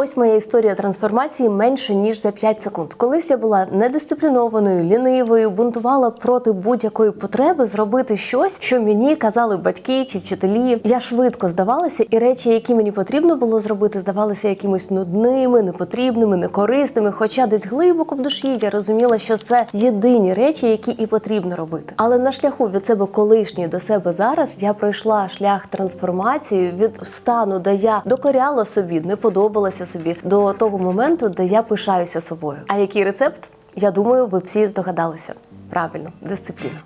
Ось моя історія трансформації менше ніж за 5 секунд. Колись я була недисциплінованою, лінивою, бунтувала проти будь-якої потреби зробити щось, що мені казали батьки чи вчителі. Я швидко здавалася, і речі, які мені потрібно було зробити, здавалися якимось нудними, непотрібними, некорисними. Хоча десь глибоко в душі я розуміла, що це єдині речі, які і потрібно робити. Але на шляху від себе колишньої до себе зараз я пройшла шлях трансформації від стану, де я докоряла собі, не подобалася собі, до того моменту, де я пишаюся собою. А який рецепт? Я думаю, ви всі здогадалися. Правильно, дисципліна.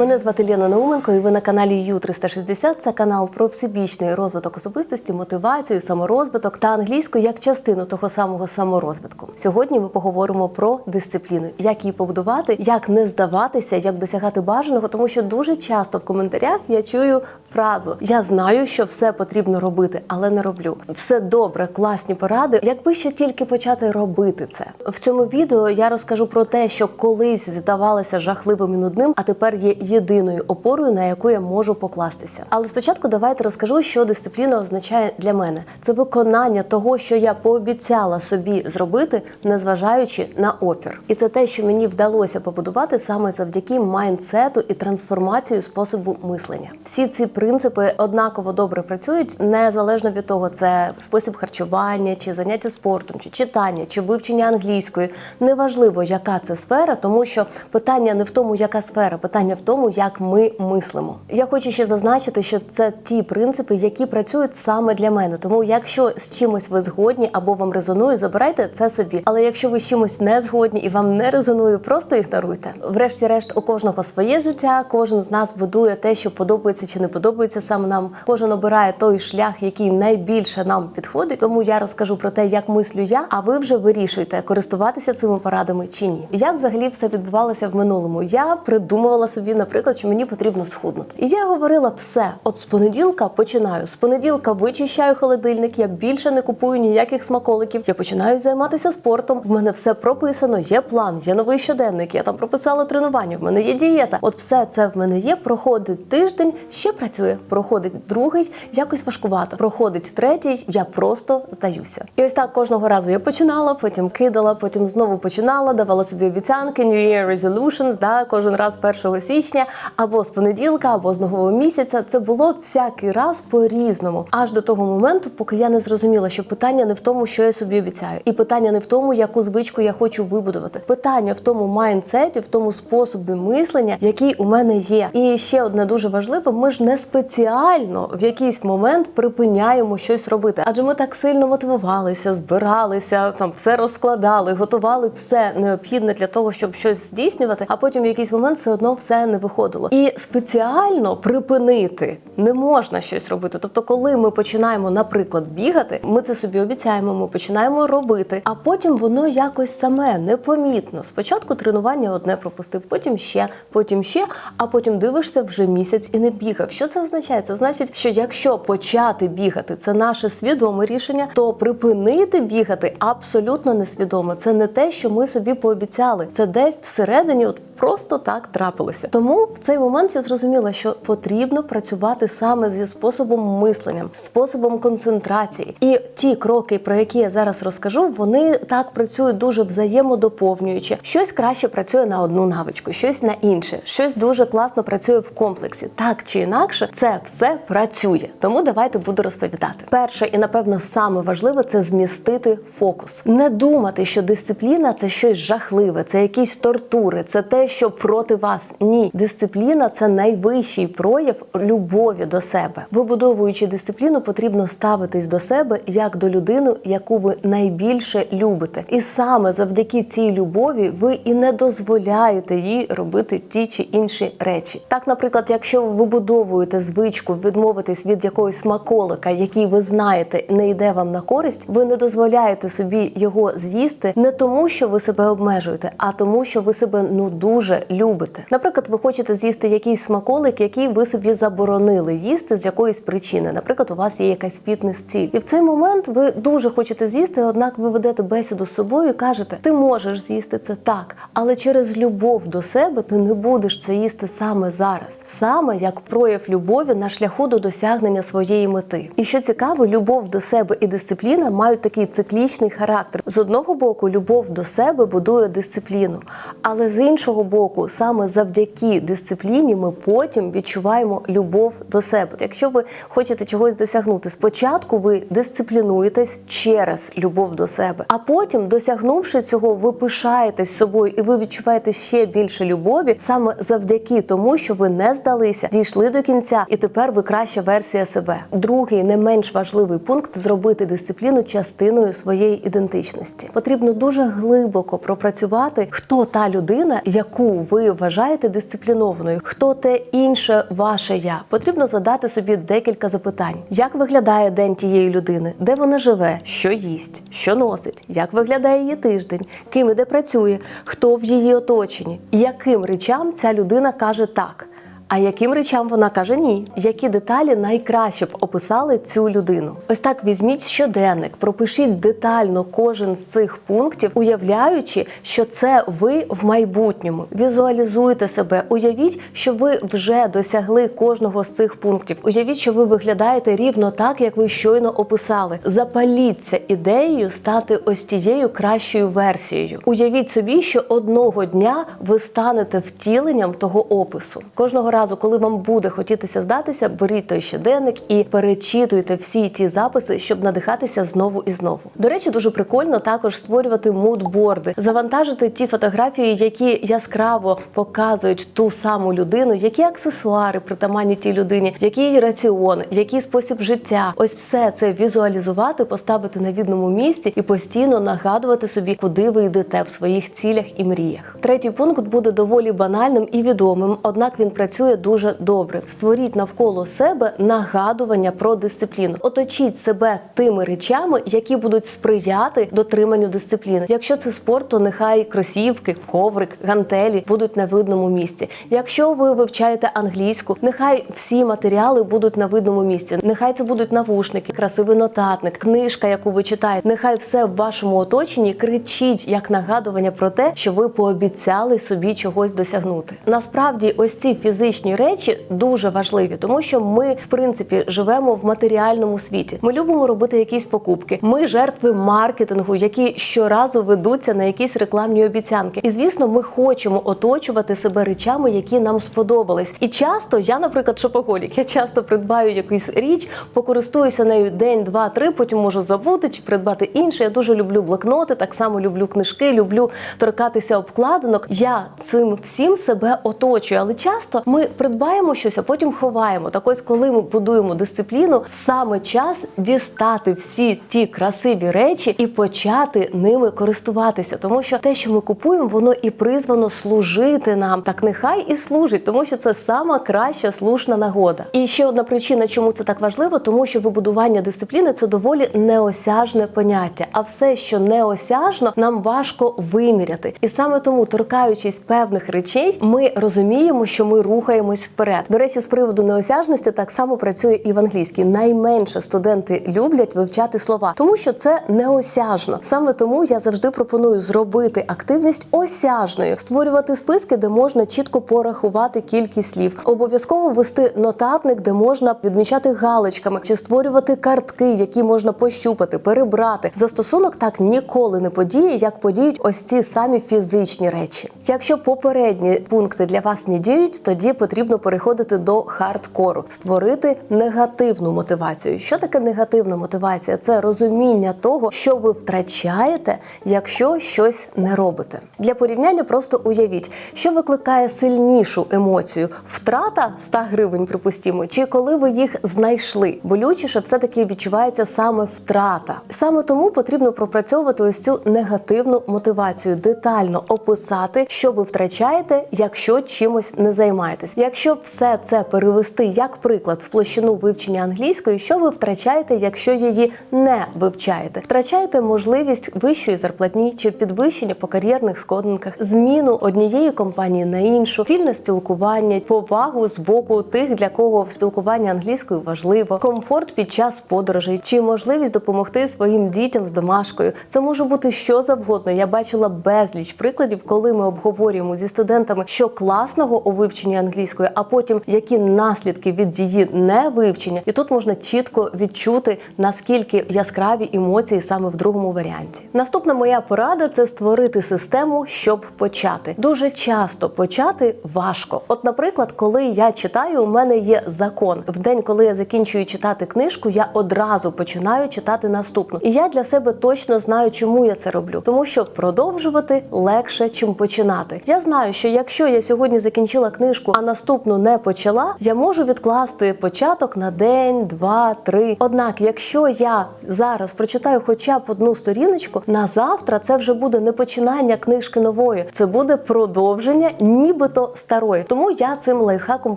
Мене звати Лена Науменко, і ви на каналі Ю 360 Це канал про всебічний розвиток особистості, мотивацію, саморозвиток та англійську як частину того самого саморозвитку. Сьогодні ми поговоримо про дисципліну, як її побудувати, як не здаватися, як досягати бажаного, тому що дуже часто в коментарях я чую фразу: Я знаю, що все потрібно робити, але не роблю. Все добре, класні поради. Якби ще тільки почати робити це в цьому відео, я розкажу про те, що колись здавалося жахливим і нудним, а тепер є єдиною опорою, на яку я можу покластися. Але спочатку давайте розкажу, що дисципліна означає для мене. Це виконання того, що я пообіцяла собі зробити, незважаючи на опір. І це те, що мені вдалося побудувати саме завдяки майндсету і трансформацію способу мислення. Всі ці принципи однаково добре працюють, незалежно від того, це спосіб харчування, чи заняття спортом, чи читання, чи вивчення англійської. Неважливо, яка це сфера, тому що питання не в тому, яка сфера, питання в тому, як ми мислимо. Я хочу ще зазначити, що це ті принципи, які працюють саме для мене. Тому, якщо з чимось ви згодні або вам резонує, забирайте це собі. Але якщо ви з чимось не згодні і вам не резонує, просто ігноруйте. Врешті-решт, у кожного своє життя, кожен з нас будує те, що подобається чи не подобається саме нам. Кожен обирає той шлях, який найбільше нам підходить. Тому я розкажу про те, як мислю я, а ви вже вирішуєте, користуватися цими порадами чи ні. Як взагалі все відбувалося в минулому? Я придумувала собі, наприклад, що мені потрібно схуднути. І я говорила все: от з понеділка починаю. З понеділка вичищаю холодильник. Я більше не купую ніяких смаколиків. Я починаю займатися спортом. В мене все прописано. Є план, є новий щоденник. Я там прописала тренування. В мене є дієта. От все це в мене є. Проходить тиждень, ще працює. Проходить другий, якось важкувато. Проходить третій. Я просто здаюся. І ось так кожного разу я починала, потім кидала, потім знову починала, давала собі обіцянки, New Year Resolutions, да, кожен раз 1 січня, або з понеділка, або з нового місяця. Це було всякий раз по-різному, аж до того моменту, поки я не зрозуміла, що питання не в тому, що я собі обіцяю, і питання не в тому, яку звичку я хочу вибудувати. Питання в тому майндсеті, в тому способі мислення, який у мене є. І ще одне дуже важливе: ми ж не спеціально в якийсь момент припиняємо щось робити, адже ми так сильно мотивувалися, збиралися, там все розкладали, готували все необхідне для того, щоб щось здійснювати, а потім в якийсь момент все одно все не виходило. І спеціально припинити не можна щось робити. Тобто, коли ми починаємо, наприклад, бігати, ми це собі обіцяємо, ми починаємо робити, а потім воно якось саме непомітно. Спочатку тренування одне пропустив, потім ще, потім ще, а потім дивишся вже місяць і не бігав. Що це означає? Це значить, що якщо почати бігати, це наше свідоме рішення, то припинити бігати абсолютно несвідомо. Це не те, що ми собі пообіцяли. Це десь всередині, от просто так трапилося. Тому в цей момент я зрозуміла, що потрібно працювати саме зі способом мислення, способом концентрації. І ті кроки, про які я зараз розкажу, вони так працюють дуже взаємодоповнюючи. Щось краще працює на одну навичку, щось на інше, щось дуже класно працює в комплексі. Так чи інакше, це все працює. Тому давайте буду розповідати. Перше і напевно саме важливе це змістити фокус. Не думати, що дисципліна це щось жахливе, це якісь тортури, це те, що проти вас. Ні, дисципліна це найвищий прояв любові до себе. Вибудовуючи дисципліну, потрібно ставитись до себе як до людини, яку ви найбільше любите. І саме завдяки цій любові ви і не дозволяєте їй робити ті чи інші речі. Так, наприклад, якщо ви вибудовуєте звичку відмовитись від якогось смаколика, який ви знаєте, не йде вам на користь, ви не дозволяєте собі його з'їсти не тому, що ви себе обмежуєте, а тому, що ви себе ну дуже любите. Наприклад, ви хочете з'їсти якийсь смаколик, який ви собі заборонили їсти з якоїсь причини. Наприклад, у вас є якась фітнес-ціль. І в цей момент ви дуже хочете з'їсти, однак ви ведете бесіду з собою і кажете, ти можеш з'їсти це так, але через любов до себе ти не будеш це їсти саме зараз, саме як прояв любові на шляху до досягнення своєї мети. І що цікаво, любов до себе і дисципліна мають такий циклічний характер. З одного боку, любов до себе будує дисципліну, але з іншого боку, саме завдяки дисципліні ми потім відчуваємо любов до себе. Якщо ви хочете чогось досягнути, спочатку ви дисциплінуєтесь через любов до себе, а потім, досягнувши цього, ви пишаєтесь собою і ви відчуваєте ще більше любові саме завдяки тому, що ви не здалися, дійшли до кінця, і тепер ви краща версія себе. Другий не менш важливий пункт зробити дисципліну частиною своєї ідентичності. Потрібно дуже глибоко пропрацювати, хто та людина, яку ви вважаєте дисциплінованою, хто те інше ваше я. Потрібно задати собі декілька запитань: як виглядає день тієї людини, де вона живе, що їсть, що носить, як виглядає її тиждень, ким і де працює, хто в її оточенні, яким речам ця людина каже так. А яким речам вона каже ні? Які деталі найкраще б описали цю людину? Ось так візьміть щоденник, пропишіть детально кожен з цих пунктів, уявляючи, що це ви в майбутньому. Візуалізуйте себе, уявіть, що ви вже досягли кожного з цих пунктів. Уявіть, що ви виглядаєте рівно так, як ви щойно описали. Запаліться ідеєю стати ось тією кращою версією. Уявіть собі, що одного дня ви станете втіленням того опису. Кожного разу, коли вам буде хотітися здатися, беріть той щоденник і перечитуйте всі ті записи, щоб надихатися знову і знову. До речі, дуже прикольно також створювати мудборди, завантажити ті фотографії, які яскраво показують ту саму людину, які аксесуари притаманні тій людині, який раціон, який спосіб життя. Ось все це візуалізувати, поставити на відному місці і постійно нагадувати собі, куди ви йдете в своїх цілях і мріях. Третій пункт буде доволі банальним і відомим, однак він працює дуже добре. Створіть навколо себе нагадування про дисципліну. Оточіть себе тими речами, які будуть сприяти дотриманню дисципліни. Якщо це спорт, то нехай кросівки, коврик, гантелі будуть на видному місці. Якщо ви вивчаєте англійську, нехай всі матеріали будуть на видному місці. Нехай це будуть навушники, красивий нотатник, книжка, яку ви читаєте. Нехай все в вашому оточенні кричить як нагадування про те, що ви пообіцяли собі чогось досягнути. Насправді, ось ці фізичні речі дуже важливі, тому що ми, в принципі, живемо в матеріальному світі. Ми любимо робити якісь покупки. Ми жертви маркетингу, які щоразу ведуться на якісь рекламні обіцянки. І звісно, ми хочемо оточувати себе речами, які нам сподобались. І часто я, наприклад, шопоголік, я часто придбаю якусь річ, покористуюся нею день, два, три, потім можу забути чи придбати інше. Я дуже люблю блокноти, так само люблю книжки, люблю торкатися обкладинок. Я цим всім себе оточую, але часто ми придбаємо щось, а потім ховаємо. Так ось, коли ми будуємо дисципліну, саме час дістати всі ті красиві речі і почати ними користуватися, тому що те, що ми купуємо, воно і призвано служити нам. Так нехай і служить, тому що це сама краща слушна нагода. І ще одна причина, чому це так важливо, тому що вибудування дисципліни це доволі неосяжне поняття. А все, що неосяжно, нам важко виміряти. І саме тому, торкаючись певних речей, ми розуміємо, що ми рухаємось вперед. До речі, з приводу неосяжності так само працює і в англійській. Найменше студенти люблять вивчати слова, тому що це неосяжно. Саме тому я завжди пропоную зробити активність осяжною, створювати списки, де можна чітко порахувати кількість слів. Обов'язково вести нотатник, де можна відмічати галочками, чи створювати картки, які можна пощупати, перебрати. Застосунок так ніколи не подіє, як подіють ось ці самі фізичні речі. Якщо попередні пункти для вас не діють, тоді потрібно переходити до хардкору, створити негативну мотивацію. Що таке негативна мотивація? Це розуміння того, що ви втрачаєте, якщо щось не робите. Для порівняння просто уявіть, що викликає сильнішу емоцію: втрата 100 гривень, припустімо, чи коли ви їх знайшли. Болючіше все таки відчувається саме втрата. Саме тому потрібно пропрацьовувати ось цю негативну мотивацію, детально описати, що ви втрачаєте, якщо чимось не займаєтесь. Спілкуватись. Якщо все це перевести як приклад в площину вивчення англійської, що ви втрачаєте, якщо її не вивчаєте? Втрачаєте можливість вищої зарплатні чи підвищення по кар'єрних сходинках, зміну однієї компанії на іншу, вільне спілкування, повагу з боку тих, для кого спілкування англійською важливо, комфорт під час подорожей чи можливість допомогти своїм дітям з домашкою. Це може бути що завгодно. Я бачила безліч прикладів, коли ми обговорюємо зі студентами, що класного у вивченні англійської, а потім які наслідки від її невивчення, і тут можна чітко відчути наскільки яскраві емоції саме в другому варіанті. Наступна моя порада це створити систему, щоб почати. Дуже часто почати важко. От, наприклад, коли я читаю, у мене є закон. В день, коли я закінчую читати книжку, я одразу починаю читати наступну. І я для себе точно знаю, чому я це роблю, тому що продовжувати легше, чим починати. Я знаю, що якщо я сьогодні закінчила книжку, а наступну не почала, я можу відкласти початок на день, два, три. Однак, якщо я зараз прочитаю хоча б одну сторіночку, на завтра це вже буде не починання книжки нової, це буде продовження, нібито старої. Тому я цим лайфхаком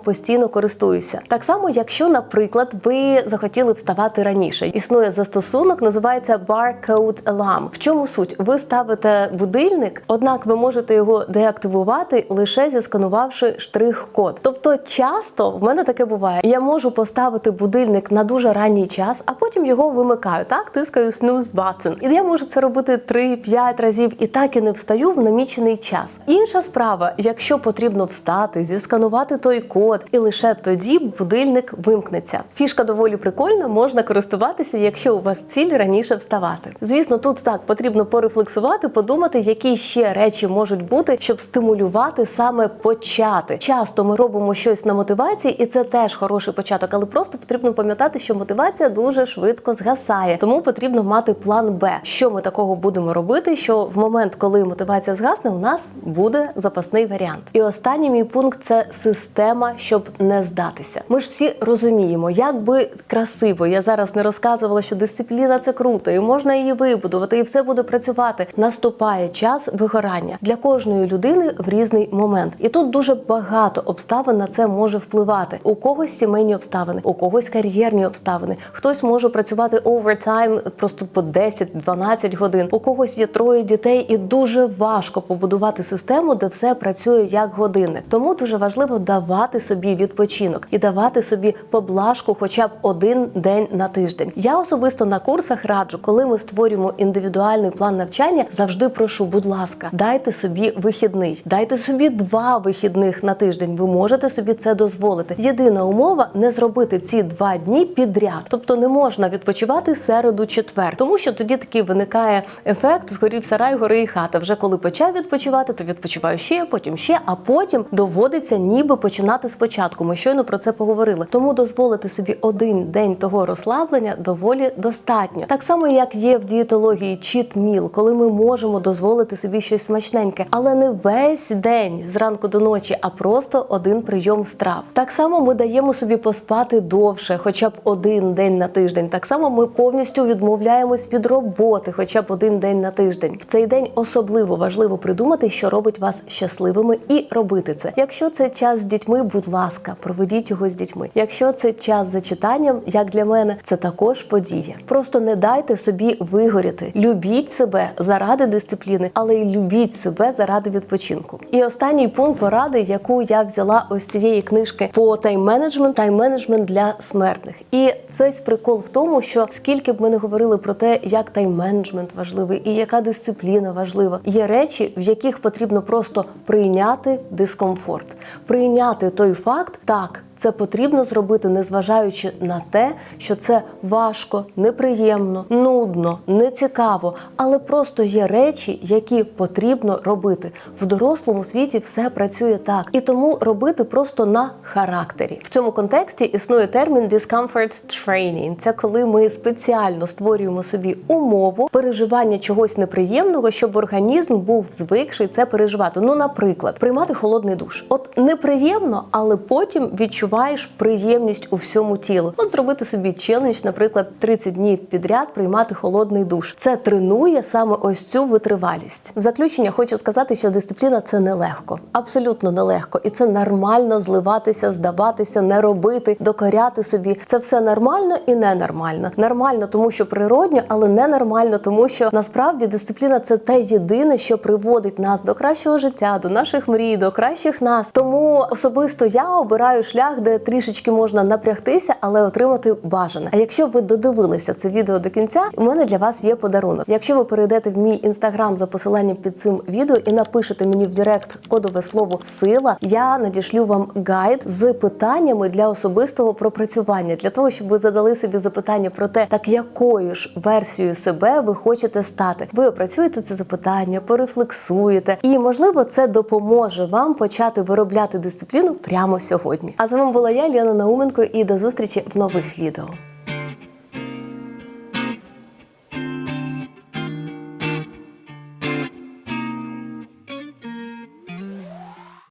постійно користуюся. Так само, якщо, наприклад, ви захотіли вставати раніше, існує застосунок, називається Barcode Alarm. В чому суть? Ви ставите будильник, однак ви можете його деактивувати лише зісканувавши штрих-код. Тобто, часто в мене таке буває. Я можу поставити будильник на дуже ранній час, а потім його вимикаю. Так, тискаю snooze button. І я можу це робити 3-5 разів і так і не встаю в намічений час. Інша справа, якщо потрібно встати, зісканувати той код, і лише тоді будильник вимкнеться. Фішка доволі прикольна, можна користуватися, якщо у вас ціль раніше вставати. Звісно, тут так потрібно порефлексувати, подумати, які ще речі можуть бути, щоб стимулювати саме почати. Часто ми робимо щось на мотивації, і це теж хороший початок, але просто потрібно пам'ятати, що мотивація дуже швидко згасає. Тому потрібно мати план Б. Що ми такого будемо робити? Що в момент, коли мотивація згасне, у нас буде запасний варіант. І останній мій пункт це система, щоб не здатися. Ми ж всі розуміємо, як би красиво я зараз не розказувала, що дисципліна це круто, і можна її вибудувати, і все буде працювати. Наступає час вигорання для кожної людини в різний момент. І тут дуже багато обставин на це може впливати. У когось сімейні обставини, у когось кар'єрні обставини. Хтось може працювати овертайм просто по 10-12 годин. У когось є троє дітей, і дуже важко побудувати систему, де все працює як годинник. Тому дуже важливо давати собі відпочинок і давати собі поблажку, хоча б один день на тиждень. Я особисто на курсах раджу, коли ми створюємо індивідуальний план навчання, завжди прошу, будь ласка, дайте собі вихідний, дайте собі два вихідних на тиждень. Ви можете собі це дозволити. Єдина умова не зробити ці два дні підряд, тобто не можна відпочивати середу, четвер, тому що тоді такий виникає ефект згорів сарай, гори і хата. Вже коли почав відпочивати, то відпочиваю ще, потім ще, а потім доводиться ніби починати спочатку. Ми щойно про це поговорили. Тому дозволити собі один день того розслаблення доволі достатньо. Так само, як є в дієтології чіт міл, коли ми можемо дозволити собі щось смачненьке, але не весь день зранку до ночі, а просто один прийом страв. Так само ми даємо собі поспати довше, хоча б один день на тиждень. Так само ми повністю відмовляємось від роботи, хоча б один день на тиждень. В цей день особливо важливо придумати, що робить вас щасливими, і робити це. Якщо це час з дітьми, будь ласка, проведіть його з дітьми. Якщо це час за читанням, як для мене, це також подія. Просто не дайте собі вигоріти. Любіть себе заради дисципліни, але й любіть себе заради відпочинку. І останній пункт поради, яку я взяла ось цієї книжки по тайм-менеджмент, тайм-менеджмент для смертних. І цей прикол в тому, що скільки б ми не говорили про те, як тайм-менеджмент важливий і яка дисципліна важлива, є речі, в яких потрібно просто прийняти дискомфорт, прийняти той факт, так. Це потрібно зробити, незважаючи на те, що це важко, неприємно, нудно, нецікаво, але просто є речі, які потрібно робити. В дорослому світі все працює так, і тому робити просто на характері. В цьому контексті існує термін discomfort training. Це коли ми спеціально створюємо собі умову переживання чогось неприємного, щоб організм був звикший це переживати. Ну, наприклад, приймати холодний душ. От неприємно, але потім відчуваєш приємність у всьому тілу. От зробити собі челендж, наприклад, 30 днів підряд приймати холодний душ. Це тренує саме ось цю витривалість. В заключення хочу сказати, що дисципліна це нелегко, абсолютно нелегко, і це нормально зливатися, здаватися, не робити, докоряти собі. Це все нормально і ненормально. Нормально, тому що природньо, але ненормально, тому що насправді дисципліна це те єдине, що приводить нас до кращого життя, до наших мрій, до кращих нас. Тому особисто я обираю шлях, де трішечки можна напрягтися, але отримати бажане. А якщо ви додивилися це відео до кінця, у мене для вас є подарунок. Якщо ви перейдете в мій інстаграм за посиланням під цим відео і напишете мені в Директ кодове слово сила, я надішлю вам гайд з питаннями для особистого пропрацювання, для того, щоб ви задали собі запитання про те, так якою ж версією себе ви хочете стати. Ви опрацюєте це запитання, порефлексуєте, і можливо це допоможе вам почати виробляти дисципліну прямо сьогодні. А з вами була я, Ліана Науменко, і до зустрічі в нових відео.